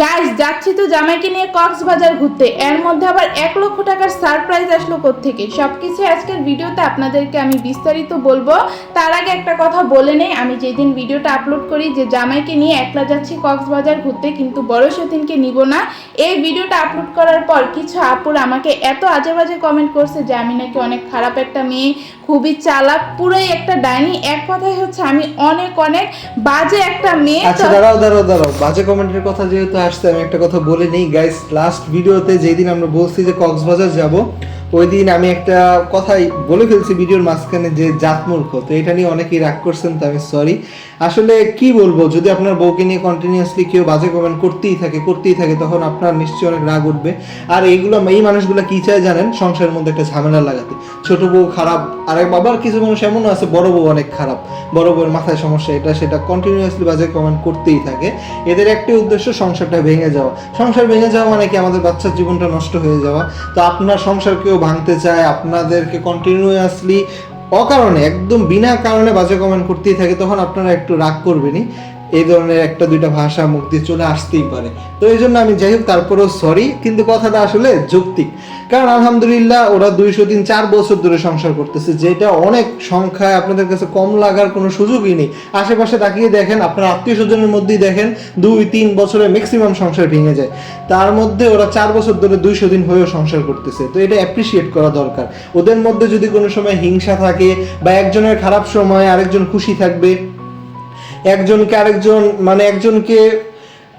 Guys যাচ্ছি তো জামাইকে নিয়ে কক্সবাজার ঘুরতে। এর মধ্যে আবার এক লক্ষ টাকার সারপ্রাইজ আসলো থেকে সবকিছু আজকের ভিডিওতে আপনাদেরকে আমি বিস্তারিত বলব। তার আগে একটা কথা বলে নেই, আমি যেদিন ভিডিওটা আপলোড করি যে জামাইকে নিয়ে একলা যাচ্ছি কক্সবাজার ঘুরতে, কিন্তু বড় সতীনকে নিব না। এই ভিডিওটা আপলোড করার পর কিছু আপুর আমাকে এত আজে বাজে কমেন্ট করছে যে আমি নাকি অনেক খারাপ একটা মেয়ে, খুবই চালাক, পুরোই একটা ডাইনি। এক কথায় হচ্ছে আমি অনেক অনেক বাজে একটা মেয়ে আচ্ছা দাঁড়াও দাঁড়াও দাঁড়াও। বাজে কমেন্টের কথা যেহেতু আসছে আমি একটা কথা বলে নিই। গাইস লাস্ট ভিডিওতে যেদিন আমরা বলছি যে কক্সবাজার যাব ওই দিন আমি একটা কথাই বলে ফেলছি ভিডিওর মাঝখানে যে জাত মূর্খ, তো এটা নিয়ে অনেকেই রাগ করছেন, তো আমি সরি আসলে কি বলব, যদি আপনার বউকে নিয়ে কন্টিনিউয়াসলি কেউ বাজে কমেন্ট করতেই থাকে করতেই থাকে, তখন আপনার নিশ্চয়ই অনেক রাগ উঠবে। আর এইগুলো, এই মানুষগুলো কি চায় জানেন? সংসারের মধ্যে একটা ঝামেলা লাগাতে। ছোট বউ খারাপ, আর বাবার কিছু মানুষ এমনও আছে, বড় বউ অনেক খারাপ। বড় বউয়ের মাথায় সমস্যা, এটা সেটা কন্টিনিউয়াসলি বাজে কমেন্ট করতেই থাকে। এদের একটি উদ্দেশ্য সংসারটা ভেঙে যাওয়া। সংসার ভেঙে যাওয়া মানে কি? আমাদের বাচ্চার জীবনটা নষ্ট হয়ে যাওয়া। তো আপনার সংসার কেউ ভাঙতে চায়, আপনাদেরকে কন্টিনিউয়াসলি অকারণে, একদম বিনা কারণে বাজে কমেন্ট করতেই থাকে, তখন আপনারা একটু রাগ করবেনই। এই ধরনের একটা দুইটা ভাষা মুখ দিয়ে চলে আসতেই পারে। তো এই জন্য আমি যাই হোক, তারপরেও সরি কিন্তু কথাটা আসলে যৌক্তিক। কারণ আলহামদুলিল্লাহ ওরা দুইশো তিন, চার বছর ধরে সংসার করতেছে, যেটা অনেক সংখ্যায় আপনাদের কাছে কম লাগার কোনো সুযোগই নেই। আশেপাশে তাকিয়ে দেখেন, আপনার আত্মীয় স্বজনের মধ্যেই দেখেন, দুই, তিন বছরে ম্যাক্সিমাম সংসার ভেঙে যায়। তার মধ্যে ওরা চার বছর ধরে দুইশো দিন হয়েও সংসার করতেছে। তো এটা অ্যাপ্রিসিয়েট করা দরকার। ওদের মধ্যে যদি কোনো সময় হিংসা থাকে বা একজনের খারাপ সময় আরেকজন খুশি থাকবে একজনকে আরেকজন মানে একজনকে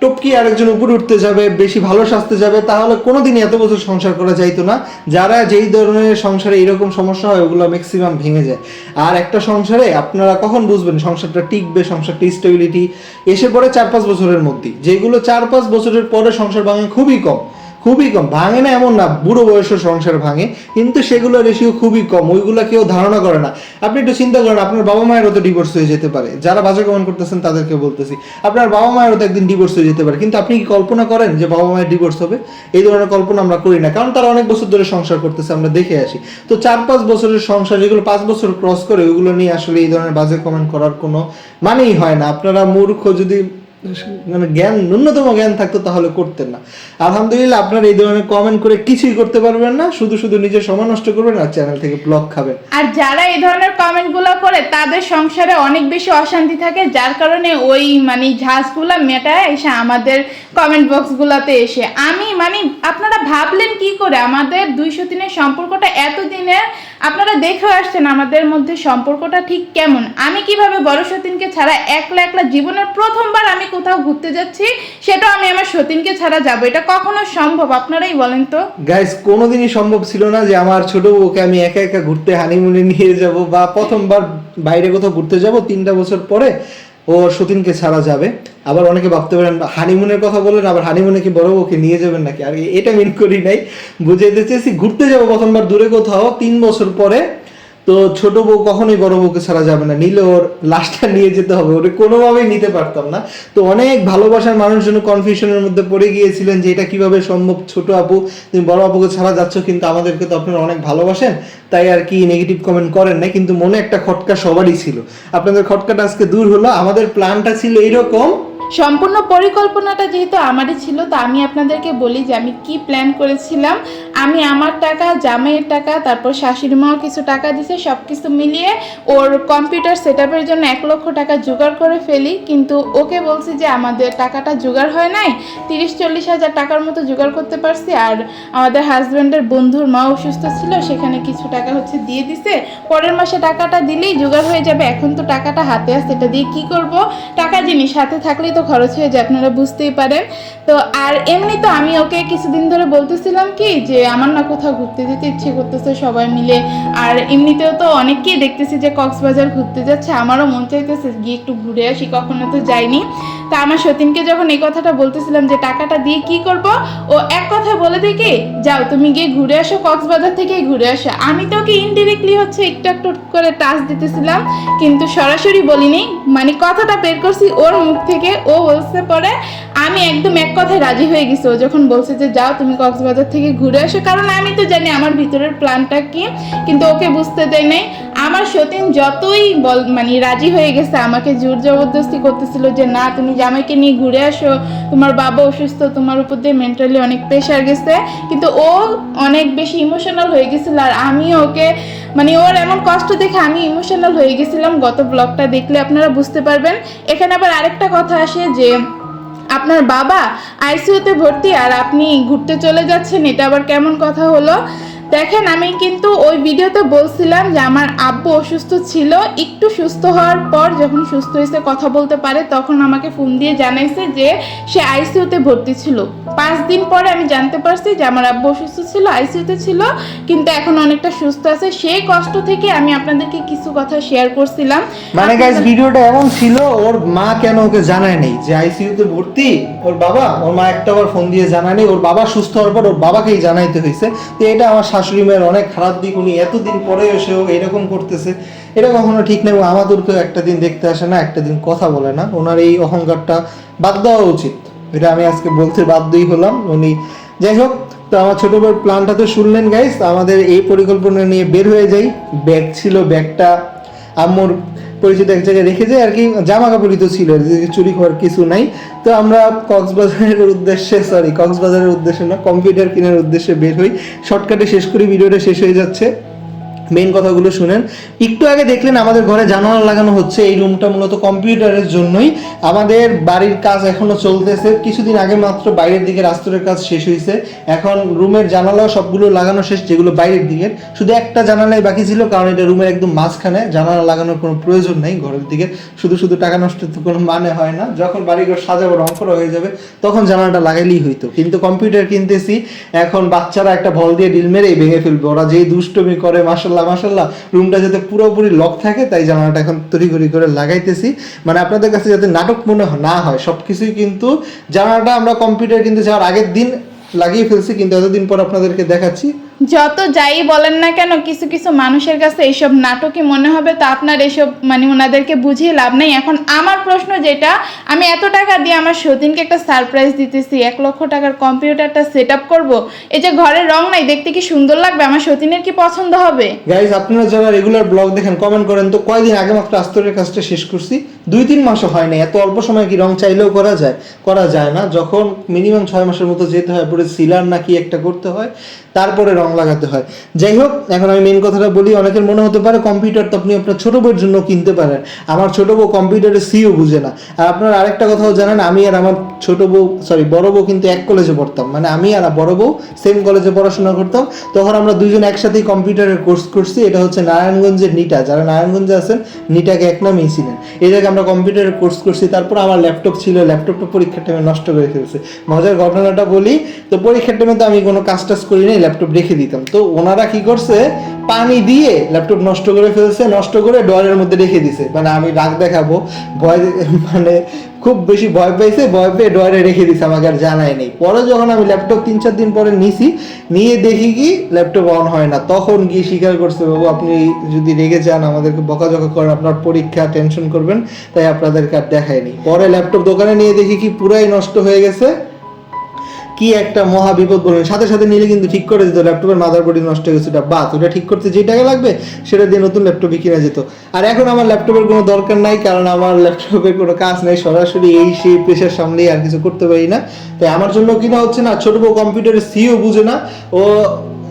টপকি আরেকজন উপরে উঠতে যাবে, বেশি ভালো সাজতে যাবে, তাহলে কোনোদিনই এত বছর সংসার করা যাইতো না। যারা যেই ধরনের সংসারে এরকম সমস্যা হয়, ওগুলো ম্যাক্সিমাম ভেঙে যায়। আর একটা সংসারে আপনারা কখন বুঝবেন সংসারটা টিকবে, সংসারটা স্টেবিলিটি এসে পড়ে চার পাঁচ বছরের মধ্যেই। যেগুলো চার পাঁচ বছরের পরে সংসার ভাঙে খুবই কম। খুবই কম। ভাঙে না এমন না, বুড়ো বয়সের সংসার ভাঙে, কিন্তু সেগুলো রেশিও খুবই কম, ওইগুলো কেউ ধারণা করে না। আপনি একটু চিন্তা করেন, আপনার বাবা মায়েরও তো ডিভোর্স হয়ে যেতে পারে। যারা বাজে কমেন্ট করতেছেন তাদেরকে বলতেছি। আপনার বাবা মায়েরও তো একদিন ডিভোর্স হয়ে যেতে পারে। কিন্তু আপনি কি কল্পনা করেন যে বাবা মায়ের ডিভোর্স হবে? এই ধরনের কল্পনা আমরা করি না। কারণ তারা অনেক বছর ধরে সংসার করতেছে, আমরা দেখে আসি। তো চার পাঁচ বছরের সংসার, যেগুলো পাঁচ বছর ক্রস করে, ওইগুলো নিয়ে আসলে এই ধরনের বাজে কমেন্ট করার কোনো মানেই হয় না। আপনারা মূর্খ যদি মানে জ্ঞান, ন্যূনতম জ্ঞান থাকতো তাহলে করতেন না। আলহামদুলিল্লাহ আপনারা এই ধরনের কমেন্ট করে কিছুই করতে পারবেন না, শুধু শুধু নিজের সময় নষ্ট করবেন আর চ্যানেল থেকে ব্লক খাবেন। আর যারা এই ধরনের কমেন্টগুলো করে, তাদের সংসারে অনেক বেশি অশান্তি থাকে, যার কারণে ওই মানে ঝাঁজগুলো মেটায় এসে আমাদের কমেন্ট বক্সগুলোতে এসে। আমি মানে আপনারা ভাবলেন কি করে? আমাদের দুইশো দিনের সম্পর্কটা এতদিনের আপনারা দেখে আসছেন আমাদের মধ্যে সম্পর্কটা ঠিক কেমন? আমি কীভাবে বড় সতীনকে ছাড়া একলা একলা জীবনের প্রথমবার আমি কোথাও ঘুরতে যাচ্ছি, সেটাও আমি আমার সতীনকে ছাড়া যাব। এটা কখনো সম্ভব? আপনারাই বলেন তো। গাইস কোনোদিনই সম্ভব ছিল না যে আমার ছোট বউকে আমি একা একা ঘুরতে হানিমুনে নিয়ে যাব বা প্রথমবার বাইরে কোথাও ঘুরতে যাব, তিনটা বছর পরে ও সতীনকে ছাড়া যাবে। আবার অনেকে ভাবতে পারেন হানিমুনের কথা বলেন আবার হানিমুনে কি বড় ওকে নিয়ে যাবেন নাকি? আর এটা মিন করি নাই। বুঝাইতে চেয়েছি, ঘুরতে যাব প্রথমবার, দূরে কোথাও, তিন বছর পরে তো ছোট বউ কখনোই বড় বউকে ছাড়া যাবে না। নিলে ওর লাশটা নিয়ে যেতে হবে। ওটা কোনোভাবেই নিতে পারতাম না। তো অনেক ভালোবাসার মানুষজন কনফিউশনের মধ্যে পড়ে গিয়েছিলেন যে এটা কীভাবে সম্ভব? ছোট আপু, তুমি বড় আপুকে ছাড়া যাচ্ছ, কিন্তু আমাদেরকে তো আপনারা অনেক ভালোবাসেন। তাই আর কি নেগেটিভ কমেন্ট করেন না কিন্তু মনে একটা খটকা সবারই ছিল। আপনাদের খটকাটা আজকে দূর হলো। আমাদের প্ল্যানটা ছিল এইরকম সম্পূর্ণ পরিকল্পনাটা যেহেতু আমারই ছিল, তো আমি আপনাদেরকে বলি যে আমি কি প্ল্যান করেছিলাম। আমি আমার টাকা, জামাইয়ের টাকা, তারপর শাশুড়ি মাও কিছু টাকা দিছে সব কিছু মিলিয়ে ওর কম্পিউটার সেট জন্য এক লক্ষ টাকা জোগাড় করে ফেলি। কিন্তু ওকে বলছি যে আমাদের টাকাটা জোগাড় হয় নাই, তিরিশ চল্লিশ হাজার টাকার মতো জোগাড় করতে পারছি। আর আমাদের হাজব্যান্ডের বন্ধুর মা অসুস্থ ছিল, সেখানে কিছু টাকা হচ্ছে দিয়ে দিছে। পরের মাসে টাকাটা দিলেই জোগাড় হয়ে যাবে। এখন তো টাকাটা হাতে আসছে এটা দিয়ে কি করব? টাকা জিনিস সাথে থাকলেই তো খরচ হয়ে যায়, আপনারা বুঝতেই পারেন। তো আর এমনি তো আমি ওকে কিছুদিন ধরে বলতেছিলাম কি, যে আমার না কোথাও ঘুরতে যেতে ইচ্ছে করতেছে সবাই মিলে। আর এমনিতেও তো অনেককেই দেখতেছি যে কক্সবাজার ঘুরতে যাচ্ছে, আমারও মন চাইতেছে গিয়ে একটু ঘুরে আসি, কখনো তো যাইনি। তা আমার সতীনকে যখন এই কথাটা বলতেছিলাম যে টাকাটা দিয়ে কি করব, ও এক কথা বলে দেখি যাও তুমি গিয়ে ঘুরে আসো, কক্সবাজার থেকে ঘুরে আসো। আমি তো ওকে ইনডিরেক্টলি হচ্ছে একটু একটু করে টাচ দিতেছিলাম, কিন্তু সরাসরি বলিনি। মানে কথাটা বের করছি ওর মুখ থেকে, ও বলছে পরে আমি একদম এক কথায় রাজি হয়ে গেছি। ও যখন বলছে যে যাও তুমি কক্সবাজার থেকে ঘুরে আসো, কারণ আমি তো জানি আমার ভিতরের প্ল্যানটা কি, কিন্তু ওকে বুঝতে দেয় নাই। আমার সতীন যতই বল মানে রাজি হয়ে গেছে, আমাকে জোর জবরদস্তি করতেছিল যে, না, তুমি জামাইকে নিয়ে ঘুরে আসো। তোমার বাবা অসুস্থ, তোমার উপর দিয়ে মেন্টালি অনেক প্রেশার গেছে। কিন্তু ও অনেক বেশি ইমোশনাল হয়ে গেছিল আর আমি ওকে মানে ওর এমন কষ্ট দেখে আমি ইমোশনাল হয়ে গেছিলাম। গত ব্লগটা দেখলে আপনারা বুঝতে পারবেন। এখানে আবার আরেকটা কথা আসে যে, আপনার বাবা আইসিইউতে ভর্তি আর আপনি ঘুরতে চলে যাচ্ছেন, এটা আবার কেমন কথা হলো? দেখেন আমি কিন্তু ওই ভিডিওতে বলছিলাম যে আমার আব্বু অসুস্থ ছিল একটু সুস্থ হওয়ার পর যখন সুস্থ হয়েছে কথা বলতে পারে তখন আমাকে ফোন দিয়ে জানাইছে যে সে আইসিইউতে ভর্তি ছিল। পাঁচ দিন পরে আমি জানতে পারছি যে আমার আব্বু অসুস্থ ছিল আইসিইউতে ছিল কিন্তু এখন অনেকটা সুস্থ আছে। সেই কষ্ট থেকে আমি আপনাদেরকে কিছু কথা শেয়ার করছিলাম। মানে গাইস ভিডিওটা এমন ছিল ওর মা কেন ওকে জানায় নেই যে আইসিইউতে ভর্তি? ওর বাবা ওর মা একটা বার ফোন দিয়ে জানায় নেই ওর বাবা সুস্থ হওয়ার পর ওর বাবাকেই জানাইতে হয়েছে। তো এটা আমার শাশুড়ি অনেক খারাপ দিক উনি এতদিন পরে এসেও এরকম করতেছে। এটা কখনো ঠিক নেই এবং আমাদেরকেও একটা দিন দেখতে আসে না, একটা দিন কথা বলে না। ওনার এই অহংকারটা বাদ দেওয়া উচিত। এটা আমি আজকে বলতে বাধ্যই হলাম। উনি যাই হোক, তো আমার ছোট বড় প্ল্যানটা তো শুনলেন গাইস আমাদের এই পরিকল্পনা নিয়ে বের হয়ে যাই। ব্যাগ ছিল, ব্যাগটা আম্মুর পরিচিত এক জায়গায় রেখে যায়, আর কি জামা কাপড়ই তো ছিল চুরি হওয়ার কিছু নাই। তো আমরা কক্সবাজারের উদ্দেশ্যে সরি কক্সবাজারের উদ্দেশ্যে না, কম্পিউটার কেনার উদ্দেশ্যে বের হই। শর্টকাটে শেষ করি, ভিডিওটা শেষ হয়ে যাচ্ছে। মেইন কথাগুলো শুনেন। একটু আগে দেখলেন আমাদের ঘরে জানালা লাগানো হচ্ছে, এই রুমটা মূলত কম্পিউটারের জন্যই। আমাদের বাড়ির কাজ এখনও চলতেছে, কিছুদিন আগে মাত্র বাইরের দিকে রাস্তার কাজ শেষ হয়েছে। এখন রুমের জানালাও সবগুলো লাগানো শেষ, যেগুলো বাইরের দিকে শুধু একটা জানালাই বাকি ছিল, কারণ এটা রুমের একদম মাঝখানে। জানালা লাগানোর কোনো প্রয়োজন নেই ঘরের দিকে। শুধু শুধু টাকা নষ্টের তো কোনো মানে হয় না। যখন বাড়িঘর সাজাবো, রং করা হয়ে যাবে, তখন জানালাটা লাগাইলেই হইতো। কিন্তু কম্পিউটার কিনতেছি, এখন বাচ্চারা একটা ভল দিয়ে ডিল মেরেই ভেঙে ফেলবে। ওরা যেই দুষ্টমি করে মাসাল্লাহ মাসাল্লাহ রুমটা যাতে পুরোপুরি লক থাকে, তাই জানালাটা এখন তড়িঘড়ি করে লাগাইতেছি। মানে আপনাদের কাছে যাতে নাটক মনে না হয় সব কিছুই কিন্তু জানালাটা আমরা কম্পিউটার কিন্তু যাওয়ার আগের দিন লাগিয়ে ফেলছি, কিন্তু এতদিন পর আপনাদেরকে দেখাচ্ছি। যত যাই বলেন না কেন, কিছু কিছু মানুষের কাছে এইসব নাটকই মনে হবে, তো আপনার এইসব মানে ওনাদেরকে বুঝিয়ে লাভ নেই। এখন আমার প্রশ্ন যেটা, আমি এত টাকা দিয়ে আমার সতীনকে একটা সারপ্রাইজ দিতেছি, এক লক্ষ টাকার কম্পিউটারটা সেট আপ করব, এই যে ঘরের রং নাই, দেখতে কি সুন্দর লাগবে? আমার সতীনের কি পছন্দ হবে? গাইজ আপনারা যারা রেগুলার ব্লগ দেখেন কমেন্ট করেন, তো কয়দিন আগে মাত্র আস্তরের কাজটা শেষ করছি। দুই তিন মাসও হয় না এত অল্প সময় কি রং চাইলেও করা যায়? করা যায় না। যখন মিনিমাম ছয় মাসের মতো যেতে হয়, পরে সিলার না কি একটা করতে হয় তারপরে রং লাগাতে হয়। যাই হোক, এখন আমি মেন কথাটা বলি, অনেকের মনে হতে পারে কম্পিউটার তো আপনি আপনার ছোট বউয়ের জন্য কিনতে পারেন। আমার ছোট বউ কম্পিউটারের সিও বুঝে না। আর আপনারা আরেকটা কথাও জানেন, আমি আর আমার ছোট বউ সরি বড় বউ কিন্তু এক কলেজে পড়তাম। মানে আমি আর বড় বউ সেম কলেজে পড়াশোনা করতাম। তখন আমরা দুজন একসাথেই কম্পিউটারের কোর্স করছি। এটা হচ্ছে নারায়ণগঞ্জের নিটা। যারা নারায়ণগঞ্জে আছেন, নিটাকে এক নামেই ছিলেন এই জায়গায় আমরা কম্পিউটারের কোর্স করছি। তারপর আমার ল্যাপটপ ছিল ল্যাপটপটা পরীক্ষার টাইমে নষ্ট করে ফেলছে। মজার ঘটনাটা বলি, তো পরীক্ষার টাইমে তো আমি কোনো কাজ টাজ করি নাই। ল্যাপটপ রেখে দিতাম। তো ওনারা কি করছে? পানি দিয়ে ল্যাপটপ নষ্ট করে ফেলছে, নষ্ট করে ডয়ারের মধ্যে রেখে দিছে। মানে আমি রাগ দেখাবো, ভয় মানে খুব বেশি ভয় পেয়েছে ভয় পেয়ে ডয়ারে রেখে দিছে, আমাকে আর জানাই নেই। পরে যখন আমি ল্যাপটপ তিন চার দিন পরে নিছি, নিয়ে দেখি কি ল্যাপটপ অন হয় না। তখন গিয়ে স্বীকার করছে, বাবু, আপনি যদি রেগে যান, আমাদেরকে বকাঝকা করেন, আপনার পরীক্ষা টেনশন করবেন। তাই আপনাদেরকে আর দেখায়নি। পরে ল্যাপটপ দোকানে নিয়ে দেখি কি পুরাই নষ্ট হয়ে গেছে। কি একটা মহা বিপদ বলবেন সাথে সাথে নিলে কিন্তু ঠিক করে দিত, ল্যাপটপের মাদার বোর্ডে নষ্ট হয়ে গেছে বাদ ওটা ঠিক করতে যে টাকা লাগবে, সেটা দিয়ে নতুন ল্যাপটপই কিনে যেত। আর এখন আমার ল্যাপটপের কোনো দরকার নাই, কারণ আমার ল্যাপটপের কোনো কাজ নেই, সরাসরি এই সেই প্রেশার সামনেই আর কিছু করতে পারি না। তাই আমার জন্য কিনা হচ্ছে না, ছোট বউ কম্পিউটারের সিও বুঝে না, ও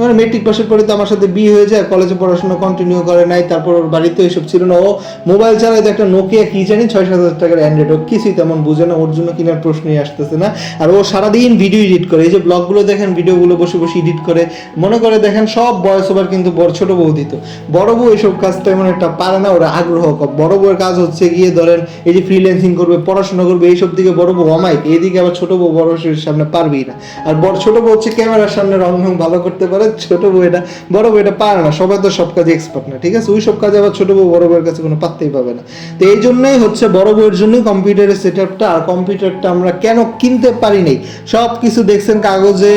মানে মেট্রিক পাশের পরে তো আমার সাথে বিয়ে হয়ে যায় কলেজে পড়াশোনা কন্টিনিউ করে নাই, তারপর ওর বাড়িতে এসব ছিল না। ও মোবাইল চালায় তো একটা নোকিয়া কি জানি ছয় সাত হাজার টাকার অ্যান্ড্রয়েড ও কিছুই তেমন বুঝে না, ওর জন্য কিনার প্রশ্নই আসতেছে না। আর ও সারাদিন ভিডিও এডিট করে, এই যে ব্লগগুলো দেখেন ভিডিওগুলো বসে বসে এডিট করে, মনে করে দেখেন সব বয়স ওভার কিন্তু বড়, ছোট বউ দিত। বড় বউ এইসব কাজ তেমন একটা পারে না, ওরা আগ্রহ কম। বড় বউয়ের কাজ হচ্ছে গিয়ে ধরেন, এই যে ফ্রিল্যান্সিং করবে, পড়াশোনা করবে, এইসব দিকে বড় বউ অমাইক এইদিকে আবার ছোট বউ বড় সামনে পারবেই না। আর বড়, ছোট বউ হচ্ছে ক্যামেরার সামনে রং ভালো করতে পারে ছোট বউ এটা বড় বউ এটা পারে না, সবাই তো সব কাজে এক্সপার্ট না, ঠিক আছে? ওই সব কাজে আবার ছোট বউ, বড় বউয়ের কাছে কোনো পাত্তেই পাবে না। তো এই জন্যই হচ্ছে বড় বউয়ের জন্যই কম্পিউটারের সেট আপটা আর কম্পিউটারটা আমরা কেন কিনতে পারি নাই? সব কিছু দেখছেন কাগজে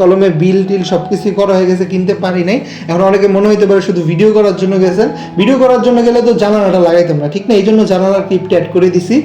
কলমে বিল টিল সব কিছুই করা হয়ে গেছে কিনতে পারি নাই। এখন অনেকে মনে হইতে পারে শুধু ভিডিও করার জন্য গেছেন। ভিডিও করার জন্য গেলে তো জানালাটা লাগাইতাম না ঠিক না? এই জন্য জানালার ক্লিপটা অ্যাড করে দিছি।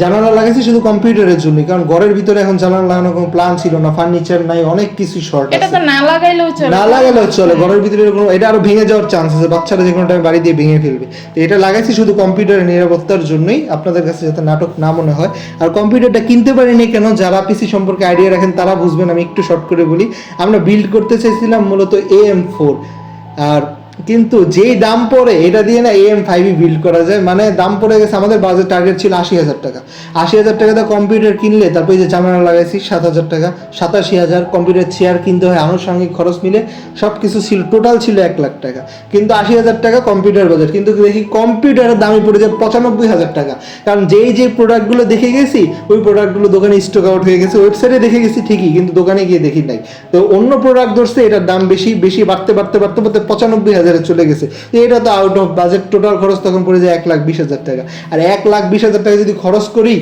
জানালা লাগাইছি শুধু কম্পিউটারের জন্য কারণ ঘরের ভিতরে এখন জানালা লাগানোর কোনো প্ল্যান ছিল না ফার্নিচার নাই অনেক কিছু শর্ট এটা তো না লাগাইলেও চলে। না লাগালেও চলে ঘরের ভিতরে কোনো এটা আরও ভেঙে যাওয়ার চান্স আছে বাচ্চারা যে কোনো টাইম বাড়ি দিয়ে ভেঙে ফেলবে। তো এটা লাগাইছি শুধু কম্পিউটারের নিরাপত্তার জন্যই আপনাদের কাছে যাতে নাটক না মনে হয়। আর কম্পিউটারটা কিনতে পারিনি কেন যারা পিসি সম্পর্কে আইডিয়া রাখেন তারা বুঝবেন আমি একটু শর্ট করে বলি। আমরা বিল্ড করতে চাইছিলাম মূলত এ এম ফোর আর কিন্তু যেই দাম পড়ে, এটা দিয়ে না এম ফাইভই বিল্ড করা যায়। মানে দাম পড়ে গেছে, আমাদের বাজেট টার্গেট ছিল আশি হাজার টাকা। আশি হাজার টাকা দিয়ে কম্পিউটার কিনলে, তারপরে যে জামানা লাগাইছি, সাত হাজার টাকা। সাতাশি হাজার কম্পিউটার চেয়ার কিনতে হয়, আনুষঙ্গিক খরচ মিলে সব কিছু ছিল টোটাল ছিল এক লাখ টাকা। কিন্তু আশি হাজার টাকা কম্পিউটার বাজার কিন্তু দেখি কম্পিউটারের দামই পড়ে যায় পঁচানব্বই হাজার টাকা। কারণ যেই যে প্রোডাক্টগুলো দেখে গেছি, ওই প্রোডাক্টগুলো দোকানে স্টক আউট হয়ে গেছে ওয়েবসাইটে দেখে গেছি ঠিকই, কিন্তু দোকানে গিয়ে দেখি নাই। তো অন্য প্রোডাক্ট ধরছে, এটার দাম বেশি বেশি বাড়তে বাড়তে বাড়তে বাড়তে পঁচানব্বই হাজারে চলে গেছে। এটা তো আউট অফ বাজেট টোটাল খরচ তখন পড়ে যায় এক লাখ বিশ হাজার টাকা। আর এক লাখ বিশ হাজার টাকা যদি খরচ করি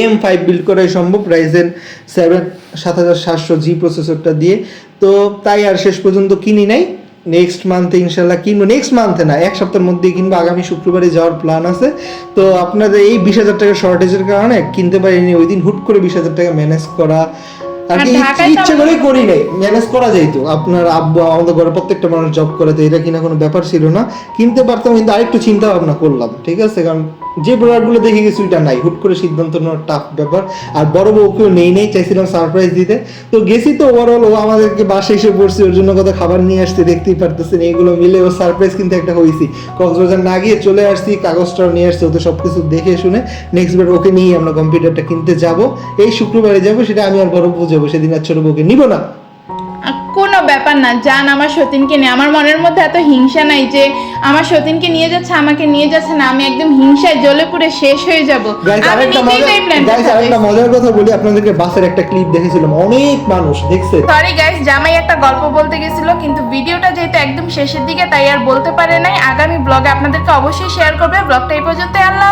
এম ফাইভ বিল্ড করাই সম্ভব রাইজেন সেভেন সাত হাজার সাতশো জি প্রসেসরটা দিয়ে। তো তাই আর শেষ পর্যন্ত কিনি নাই। নেক্সট মান্থে ইনশাল্লাহ কিনবো। নেক্সট মান্থে না, এক সপ্তাহের মধ্যেই কিনবো। আগামী শুক্রবারে যাওয়ার প্ল্যান আছে। তো আপনাদের এই বিশ হাজার টাকা শর্টেজের কারণে কিনতে পারিনি। ওই দিন হুট করে বিশ হাজার টাকা ম্যানেজ করা আর কি ইচ্ছে করে করি নাই। ম্যানেজ করা যাইতো। আপনার আব্বু আমাদের ঘরে প্রত্যেকটা মানুষ জব করে তো এটা কিনা কোনো ব্যাপার ছিল না। কিনতে পারতাম কিন্তু আরেকটু চিন্তা ভাবনা করলাম ঠিক আছে? কারণ যে প্রোডাক্টগুলো দেখে গেছি ওইটা নাই। হুট করে সিদ্ধান্ত নেওয়ার টাফ ব্যাপার। আর বড় বউকেও নেই নেই, চাইছিলাম সারপ্রাইজ দিতে। তো গেছি তো ওভারঅল ও আমাদেরকে বাসে এসে পড়ছি ওর জন্য কত খাবার নিয়ে আসতে দেখতেই পারতেছেন। এইগুলো মিলে ও সারপ্রাইজ কিন্তু একটা হয়েছি। কক্সবাজার না গিয়ে চলে আসছি, কাগজটাও নিয়ে আসছি ওতে সব কিছু দেখে শুনে নেক্সট বার ওকে নিয়ে আমরা কম্পিউটারটা কিনতে যাব। এই শুক্রবারে যাব, সেটা আমি আর বড় বউ যাব, সেদিন আর ছোট বউকে নিব না। কোনো ব্যাপার না যান আমার সতীনকে নিয়ে। আমার মনের মধ্যে এত হিংসা নাই যে আমার সতীনকে নিয়ে যাচ্ছে আমাকে নিয়ে যাচ্ছে না আমি একদম হিংসায় জ্বলে পুড়ে শেষ হয়ে যাব। আমি নিজেই মজার কথা বলি আপনাদেরকে বাসের একটা ক্লিপ দেখেছিলাম অনেক মানুষ দেখছে। সরি গাইস জামাই একটা গল্প বলতে গেছিল কিন্তু ভিডিওটা যেহেতু একদম শেষের দিকে তাই আর বলতে পারে নাই। আগামী ব্লগে আপনাদেরকে অবশ্যই শেয়ার করবে। ব্লগটা এই পর্যন্ত আল্লাহ।